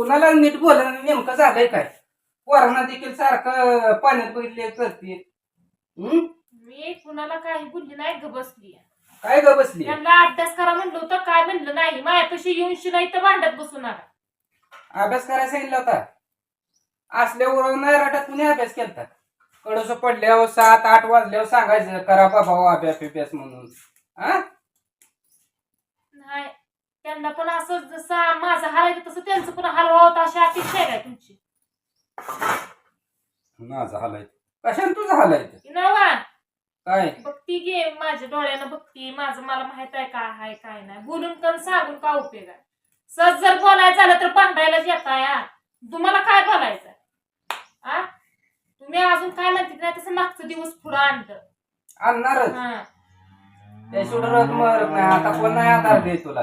कोणाला नीट बोलणं नेमकं झालंय काय? पोरांना देखील सारखं पाण्यात बघितले करते हम्म? मी कुणाला काही बोलली नाही ग बसली काय ग बसली त्यांना अभ्यास करा म्हणलं होतं काय म्हणलं नाही. मायापाशी येऊन शिना इथं भांडत बसू नका अभ्यास करायला सांगितलं होता. असल्यावर नाही रटात कुणी अभ्यास केलता? कडस पडल्यावर सात आठ वाजल्यावर सांगायचं करा बाबा अभ्यास बिभ्यास म्हणून. हा? नाही. त्यांना पण असं जसं माझं हारायचं तसं त्यांचं पण हाल व्हावं अशी अपेक्षा आहे काय तुमची? माझा हालाय. कशाने तुझा हालाय नवा. काय? बघती गे माझ्या डोळ्यानं बघती माझं मला माहीत आहे काय आहे काय नाही. बोलून कण सांगून का उपयोग आहे? सहज जर बोलायचं झालं तर भांडायलाच येता या तुम्हाला काय बोलायचं आ? तुम्ही अजून काय म्हणते नाही? तसं मागचं दिवस पुढं आणलं. आणणारच. हा. त्या सोडत मरत नाही. आता कोण नाही आधार दे तुला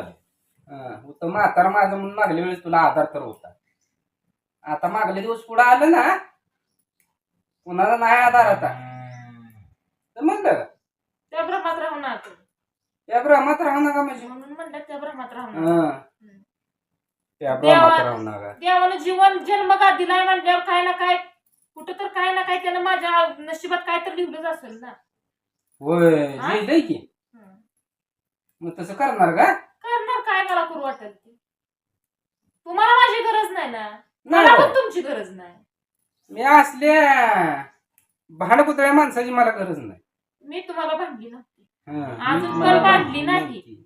हं, उत्तम म्हातारा माझं म्हणून मागल्या वेळेस तुला आधार तर होता आता मागले दिवस पुढे आलं ना कुणाला नाही आधार आता तर म्हणलं? त्या भ्रमात राहू तुम्ही. त्या भ्रमात राहू नका म्हणजे म्हणून म्हणलं त्या भ्रमात राहू नका हं. त्या भ्रमात राहू नका देवानं जीवन जन्म का दिलाय म्हणल्यावर काय ना काय कुठं तर काय ना काय त्यानं माझ्या नशिबात काय तर लिहिलंच असेल ना होय हा? लिहिलंय की. मग तसं करणार का करू वाटेल ते. तुम्हाला माझी गरज नाही ना? मला हो. पण तुमची गरज नाही. मी असल्या भाडकुतळ्या माणसाची मला गरज नाही. मी तुम्हाला भांडली नव्हती. हं, अजून मी पण भांडली नाही. नव्हती.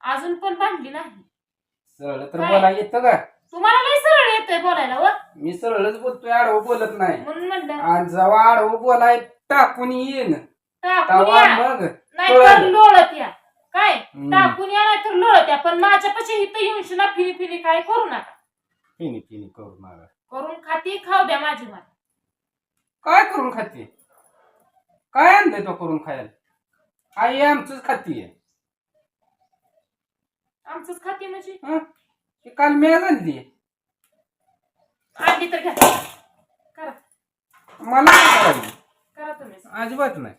अजून पण भांडली नाही. सरळ तर काय? बोला येतं का? तुम्हाला लय सरळ येतंय बोलायला व. मी सरळच बोलतोय आडवं बोलत नाही. म्हणून म्हणलं. आणि जेव्हा आडवं बोलाय टाकून येईन. टाकून या. मग नाही तर कळलं. लोळत या. काय. टाकून या नाही तर लोळत या पण माझ्यापाशी इथं येऊन शिना फिनी फिनी काय करू नका. पिणी पिणी करू नका. करून खाती खाऊ द्या माझी मला काय करून खाते? काय आणलंय तो करून खायला? आई आमचंच खाती आहे आमचंच खाती म्हणजे? हं? ती काल मी आणली. आणली तर घ्या. करा. मला करायची. करा तुम्ही. अजिबात नाही.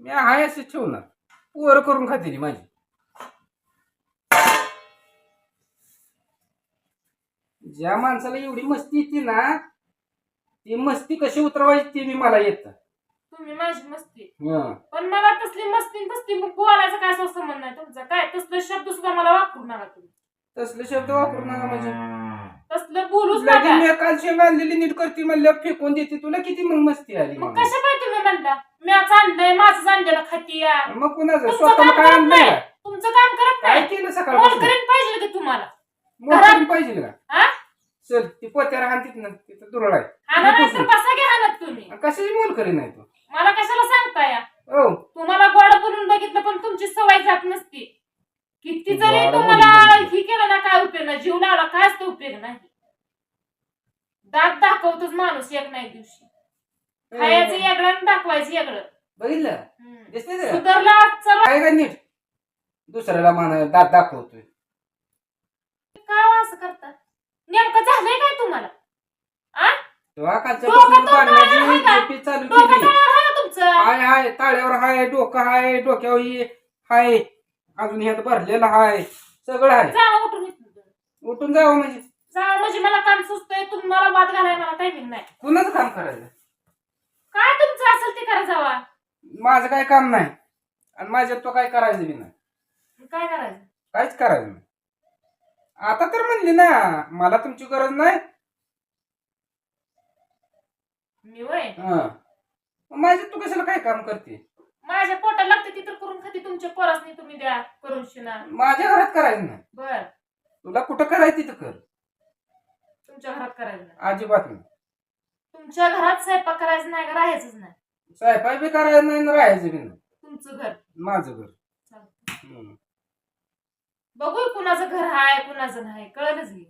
मी आहे असं ठेवणार. पोरं करून खाते ती माझी. ज्या माणसाला एवढी मस्ती येते ना ती मस्ती कशी उतरवायची ते बी मला येतं. तुम्ही माझी मस्ती. हं. पण मला तसली मस्ती तसली मग बोलायचं काय असं संबंध नाही तुमचा. काय तसलं शब्द सुद्धा मला वापरू नका तुम्ही. तसले शब्द वापरू नका म्हणजे. तसलं बोलूच नका. मी काल शेंग आणलेली नीट करते म्हणलं फेकून देते तुला किती मग मस्ती आली मग कशा काय तुम्ही म्हणता? मी आता आणलंय माझं आणलेलं खाती मग कुणाचं? स्वतः काय आणलंय? तुमचं काम करत काय केलं सकाळपासून? करीन पाहिजे की तुम्हाला. पाहिजे का? चल ती पोत्याला हाणतीत ना तिथं दुरळ आहे. नाही. तर बसा घ्या आणत तुम्ही. कशाची मोल करी नाही तू? मला कशाला सांगता या हो. तुम्हाला गोड बोलून बघितलं पण तुमची सवय जात नसती. किती जरी गोड तुम्हाला बोलून बघितलं. ही केलं ना काय उपयोग नाही. जीव लावला काय असतं उपयोग नाही. दात दाखवतोच माणूस एक नाही दिवशी. खायचं वेगळं आणि दाखवायचं वेगळं. बघितलं? हम्म. दिसते ते? सुधारला चला. काय का नीट? दुसऱ्याला मान दात दाखवतोय. काय हो असं करता नेमकं झालंय काय तुम्हाला आ तेव्हा कालच्या पासून पाण्याची आहे? झोपी चालू केली. आहे हाय हाय ताळ्यावर हाय डोकं हाय डोक्यावर ही हाय. अजून ह्यात भरलेलं हाय. सगळं हाय. जा उठून जावं म्हणजे. म्हणजे मला काम सुचतंय तुम्हाला वाद घालाय मला टायमिंग नाही. कुणाचं काम करायचं? काय तुमचं असेल ते करा जावा. माझं काय काम नाही. आणि माझ्यात तो काय करायचं बी नाही. काय करायचं? काहीच करायचं नाही. आता तर म्हणली ना मला तुमची गरज नाही. मी वय. हं. माझ्यात तू कशाला काय काम करते? माझ्या पोटाला लागते ती तर करून खाते तुमच्या पोरासनी तुम्ही द्या करून शिना. माझ्या घरात करायचं नाही. बर. तुला कुठं करायचं तिथं कर. तुमच्या घरात करायचं नाही. अजिबात नाही. तुमच्या घरात स्वयंपाक करायचं नाही का राहायचंच नाही? स्वयंपाक बी करायचं नाही आणि राहायचं बी नाही. तुमचं घर. माझं घर. चालतंय. हं. बघू कुणाचं घर आहे कुणाचं नाही कळलंच की.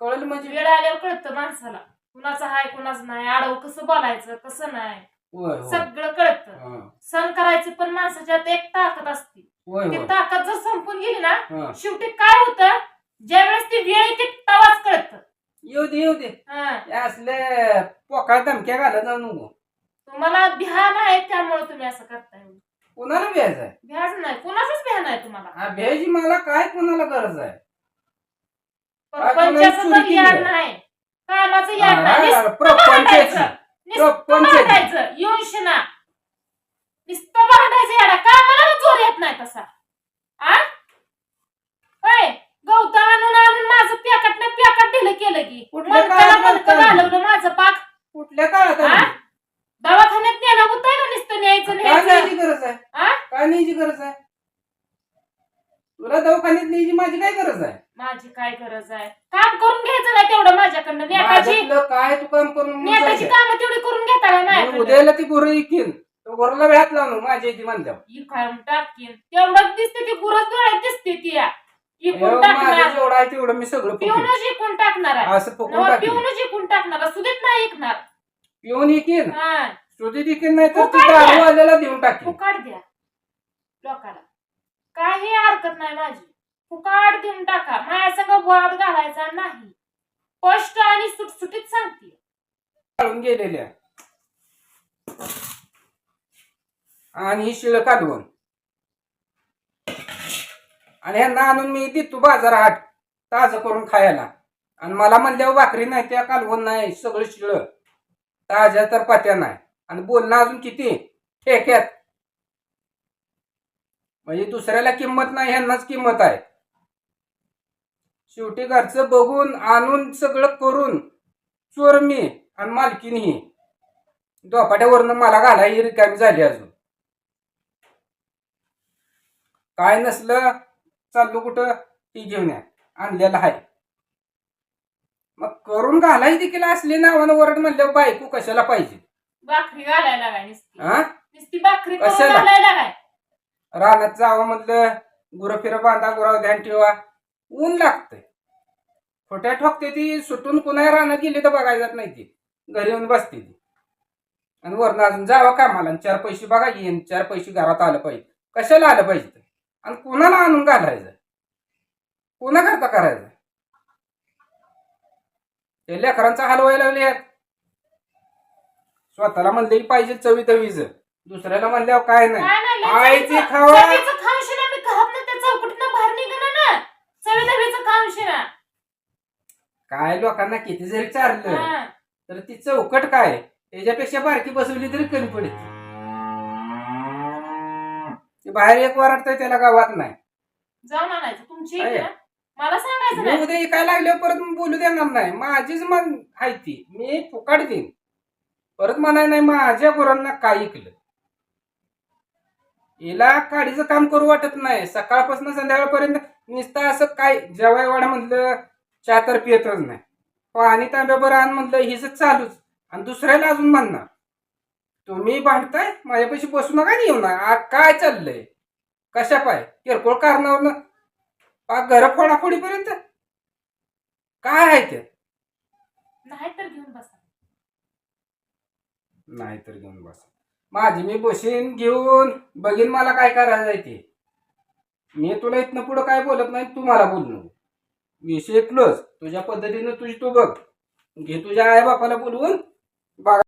कळलं म्हणजे? वेळ आल्यावर कळतं माणसाला. कुणाचं आहे कुणाचं नाही आडवं कसं बोलायचं कसं नाही. होय होय. सगळं कळतं. हं. सण करायची पण माणसाच्यात एक ताकद असते. होय ती होय. ताकद जर संपून गेली ना हं. शेवटी काय होतं? ज्या वेळेस ती वेळ येते तवाच कळतं. येऊ दे येऊ दे. हं. असले पोकाळ धमक्या घालत जाऊ नको. तुम्हाला ध्यान आहे त्यामुळे तुम्ही असं करताय. कोणाला भ्यायचं आहे? ध्यान नाही. कुणाचंच ध्यान आहे तुम्हाला. हा भ्यायची मला काय कोणाला गरज आहे? तर केली आहे. नाही. कामाचं याड नाही हा, नुसतं प्रपंचाचं. भांडायचं. नुसतं प्रपंचाचं. भांडायचं. येऊन शिना. नुसतं भांडायचं याडा कामाला जोर येत नाही तसा. आ? होय गवत आणून आणून माझं पॅकट ना पॅकट दिलं केलं की म्हणता घालवलं माझं पाक. कुठल्या काळात? आली? दवाखान्यात नेणं होतंय का नुसतं न्यायचं काय न्यायचं? न्यायची गरज आहे? आ? काय न्यायची गरज आहे? तुला दवाखान्यात न्यायची माझी काय गरज आहे? माझी काय गरज आहे? काम करून घ्यायचं नाही तेवढं माझ्याकडनं. माझ्यातलं काय तू काम करून जायचं? कामं तेवढी करून घेता का मी माझ्याकडनं. उद्याला ती गुरु इकीन. तो गुरुला भ्यात लावून माझ्या इथे म्हणल्यावर. इकाळून टाकीन. तेवढं दिसते ती डोळ्यात दिसते ती. या. माझं टाकणार. जेवढं आहे तेवढं मी सगळं फुकीन. पिऊनच इकून टाकणार आहे. असं फुकून नवा टाकेन. पिऊनच इकून टाकणार सुधीत नाही ऐकणार पिऊन इकीन? हा. इकीन नाही तर ती फुकाट द्या. दारू आलेला देऊन टाकेन. फुकाट द्या. लोकाला काही हरकत नाही माझी फुकाट देऊन टाका माझ्या संग वाद घालायचा नाही. स्पष्ट आणि सुटसुटीत सांगते. काढून गेलेल्या. आणि ही शिळ काढवून आणि ह्यांना आणून मी देतो बाजार हाट ताज करून खायला. आणि मला म्हणल्यावर भाकरी नाही त्या कालवण नाही सगळं शिळ. ताज्या तर पात्या नाही. आणि बोलणं अजून किती? ठेक्यात. म्हणजे दुसऱ्याला किंमत नाही ह्यांनाच किंमत आहे. शेवटी घरचं बघून आणून सगळं करून चोर मी आणि मालकीन ही. दोपाट्यावरनं मला घाला ही रिकामी झाली अजून. काय नसलं चाललो कुठं? ती घेऊन या. आणलेलं आहे. मग करून घालाय देखील असली नावानं वरड म्हणल्यावर बायको कशाला पाहिजे? भाकरी घालायला काय नुसती. हा नुसती भाकरी करून कशाला? घालायला काय रानात जावं म्हटलं गुरं फिरं बांधा गुराव ध्यान ठेवा. ऊन लागतंय. खोट्या ठोकते ती सुटून कुणाही रानात गेली तर बघायला जात नाही ती. घरी येऊन बसते ती. आणि वरनं अजून जावं कामाला आणि चार पैसे बघा येईन चार पैसे घरात आलं पाहिजे. कशाला आलं पाहिजे ते? आणि कोणाला आणून घालायचं? कोणा करता करायचं? ते लेकरांचा हलवायला लागले आहेत स्वतःला म्हणले पाहिजे चवी तवीच. दुसऱ्याला म्हणल्यावर काय नाही. काय आईची ना त्या चौकटीनं बाहेर निघणार ना. लोकांना किती जरी चारलं हा. तर ती चौकट काय? त्याच्यापेक्षा बारकी बसवली तरी कमी पडते. ती बाहेर एक वराटतंय त्याला गावात नाही. जाऊन आणायचं तुमची. मला सांगायचं उद्या काय लागल्यावर परत बोलू देणार नाही. माझीच मन आहे ती. मी फुकाट देईन. परत म्हणाय नाही माझ्या गुरांना काय ऐकलं? हिला काडीचं काम करू वाटत नाही. सकाळपासून संध्याकाळपर्यंत नुसतं असं काय जेवाय वाडा म्हटलं चहा तर पियतच नाही. पाणी तांब्यावर आण म्हटलं हिच चालूच. आणि दुसऱ्याला अजून म्हणणार तुम्ही भांडताय माझ्यापाशी बसू नका नाही येऊ ना आ, काय चाललंय? कशा पाय? किरकोळ कारणावर पाक घर फोडाफोडीपर्यंत? काय आहे ते? नाही तर घेऊन बसा. नाही तर घेऊन बस. माझी मी बसीन घेऊन बघीन मला काय करायचं आहे ते मी तुला इथनं पुढं काय बोलत नाही तू मला बोलणं नको विषय तुझ्या पद्धतीनं तुझी तू बघ. घे तुझ्या आई बापाला बोलवून बघा.